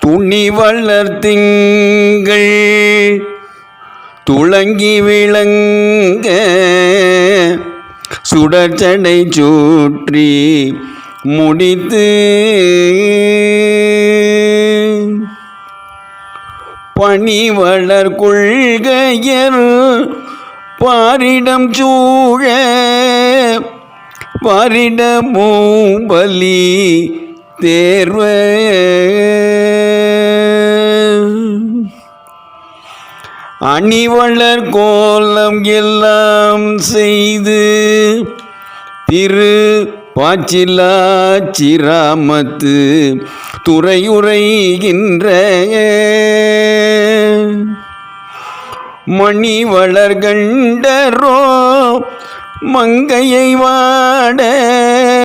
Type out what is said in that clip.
துணி வளர்த்திங்கள் துளங்கி விளங்க சுடச்சடை சூற்றி முடித்து பணிவளர் கொள்கையர் பாரிடம் சூழ பாரிடமும் பலி தேர்வ. அணிவளர் கோலம் எல்லாம் செய்து திரு பாச்சிலா சிராமத்து துறையுரைகின்ற மணி வளர்கண்டரோ மங்கையை வாட